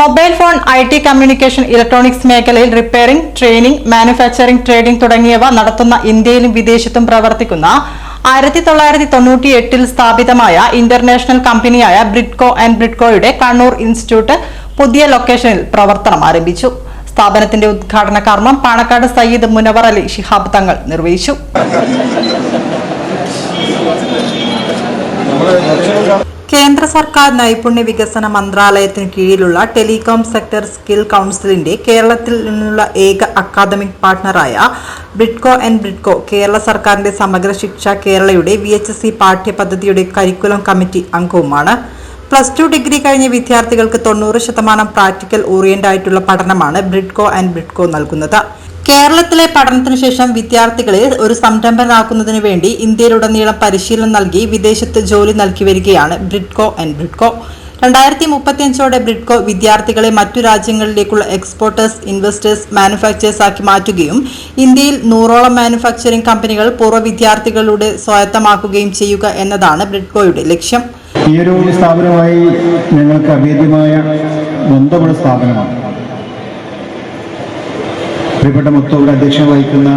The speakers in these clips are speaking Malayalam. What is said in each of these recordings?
Mobile phone I T communication electronics മേഖലയിൽ റിപ്പയറിംഗ് ട്രെയിനിംഗ് മാനുഫാക്ചറിംഗ് ട്രേഡിംഗ് തുടങ്ങിയവ നടത്തുന്ന ഇന്ത്യയിലും വിദേശത്തും പ്രവർത്തിക്കുന്ന ആയിരത്തി തൊള്ളായിരത്തി തൊണ്ണൂറ്റി എട്ടിൽ സ്ഥാപിതമായ ഇന്റർനാഷണൽ കമ്പനിയായ ബ്രിഡ്കോ ആൻഡ് ബ്രിഡ്കോയുടെ കണ്ണൂർ ഇൻസ്റ്റിറ്റ്യൂട്ട് പുതിയ ലൊക്കേഷനിൽ പ്രവർത്തനം ആരംഭിച്ചു. സ്ഥാപനത്തിന്റെ ഉദ്ഘാടന കർമ്മം പാണക്കാട് സയ്യിദ് മുനവർ അലി ഷിഹാബ് തങ്ങൾ നിർവഹിച്ചു. കേന്ദ്ര സർക്കാർ നൈപുണ്യ വികസന മന്ത്രാലയത്തിന് കീഴിലുള്ള ടെലികോം സെക്ടർ സ്കിൽ കൗൺസിലിന്റെ കേരളത്തിൽ നിന്നുള്ള ഏക അക്കാദമിക് പാർട്ണറായ ബ്രിഡ്കോ ആൻഡ് ബ്രിഡ്കോ കേരള സർക്കാരിന്റെ സമഗ്ര ശിക്ഷ കേരളയുടെ വി എച്ച് സി പാഠ്യപദ്ധതിയുടെ കരിക്കുലം കമ്മിറ്റി അംഗവുമാണ്. പ്ലസ് ടു ഡിഗ്രി കഴിഞ്ഞ വിദ്യാർത്ഥികൾക്ക് തൊണ്ണൂറ് ശതമാനം പ്രാക്ടിക്കൽ ഓറിയന്റ് ആയിട്ടുള്ള പഠനമാണ് ബ്രിഡ്കോ ആൻഡ് ബ്രിഡ്കോ നൽകുന്നത്. കേരളത്തിലെ പഠനത്തിനു ശേഷം വിദ്യാർത്ഥികളെ ഒരു സംരംഭനാക്കുന്നതിനു വേണ്ടി ഇന്ത്യയിലുടനീളം പരിശീലനം നൽകി വിദേശത്ത് ജോലി നൽകി വരികയാണ് ബ്രിഡ്കോ ആൻഡ് ബ്രിഡ്കോ. രണ്ടായിരത്തി മുപ്പത്തിയഞ്ചോടെ ബ്രിഡ്കോ വിദ്യാർത്ഥികളെ മറ്റു രാജ്യങ്ങളിലേക്കുള്ള എക്സ്പോർട്ടേഴ്സ് ഇൻവെസ്റ്റേഴ്സ് മാനുഫാക്ചേഴ്സ് ആക്കി മാറ്റുകയും ഇന്ത്യയിൽ നൂറോളം മാനുഫാക്ചറിംഗ് കമ്പനികൾ പൂർവ വിദ്യാർത്ഥികളുടെ സ്വായത്തമാക്കുകയും ചെയ്യുക എന്നതാണ് ബ്രിഡ്കോയുടെ ലക്ഷ്യം. ഈ ഒരു സ്ഥാപനമായി ഞങ്ങൾക്ക് അഭേദ്യമായ ബന്ധമുള്ള സ്ഥാപനമാണ്. പ്രിയപ്പെട്ട മുത്തോട് അധ്യക്ഷം വഹിക്കുന്ന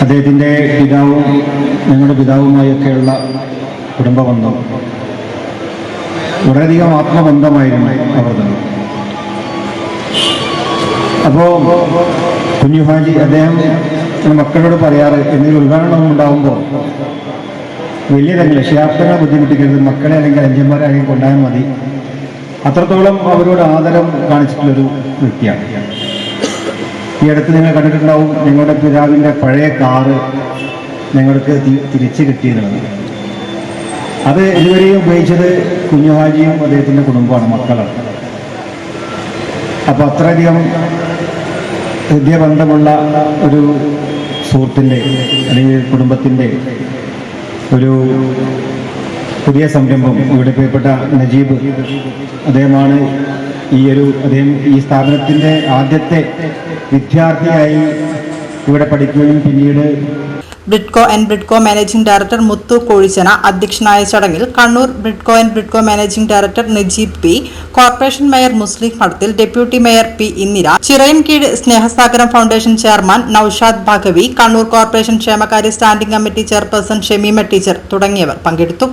അദ്ദേഹത്തിന്റെ പിതാവും ഞങ്ങളുടെ പിതാവുമായൊക്കെയുള്ള കുടുംബബന്ധം. വളരെയധികം ആത്മബന്ധമായിരുന്നു അവർ തന്നെ അപ്പോൾ കുഞ്ഞു ഹാജി അദ്ദേഹം മക്കളോട് പറയാറ് എന്തെങ്കിലും ഉദ്ഘാടനം ഉണ്ടാകുമ്പോൾ വലിയ തന്നെ ലക്ഷ്യാർത്ഥങ്ങൾ ബുദ്ധിമുട്ടിക്കരുത് മക്കളെ അല്ലെങ്കിൽ അഞ്ചന്മാരെ അല്ലെങ്കിൽ കൊണ്ടായാൽ മതി. അത്രത്തോളം അവരോട് ആദരം കാണിച്ചിട്ടുള്ളൊരു വ്യക്തിയാണ്. ഈ അടുത്ത് നിങ്ങൾ കണ്ടിട്ടുണ്ടാവും ഞങ്ങളുടെ പിതാവിന്റെ പഴയ കാറ് ഞങ്ങൾക്ക് തിരിച്ചു കിട്ടിയതാണ്. അത് ഇതുവരെയും ഉപയോഗിച്ചത് കുഞ്ഞുഹാജിയും അദ്ദേഹത്തിന്റെ കുടുംബമാണ് മക്കളാണ്. അപ്പോൾ അത്രയധികം ഹൃദയബന്ധമുള്ള ഒരു സുഹൃത്തിന്റെ അല്ലെങ്കിൽ കുടുംബത്തിന്റെ ഒരു പുതിയ സംരംഭം ഇവിടെ പ്രിയപ്പെട്ട നജീബ്. അദ്ദേഹമാണ് ഈ ഒരു അദ്ദേഹം ഈ സ്ഥാപനത്തിന്റെ ആദ്യത്തെ വിദ്യാർത്ഥിയായി ഇവിടെ പഠിക്കുകയും പിന്നീട് Bridco and Bridco managing director Muthu Kozhichena അധ്യക്ഷനായ ചടങ്ങിൽ Kannur Bridco and Bridco managing director Najeeb P corporation mayor Muslim Madathil deputy mayor P Indira Chirayinkeezhu Snehasagaram foundation chairman Noushad Bhagavi Kannur corporation ക്ഷേമകാര്യ standing committee chairperson Shameema teacher തുടങ്ങിയവർ പങ്കെടുത്തു.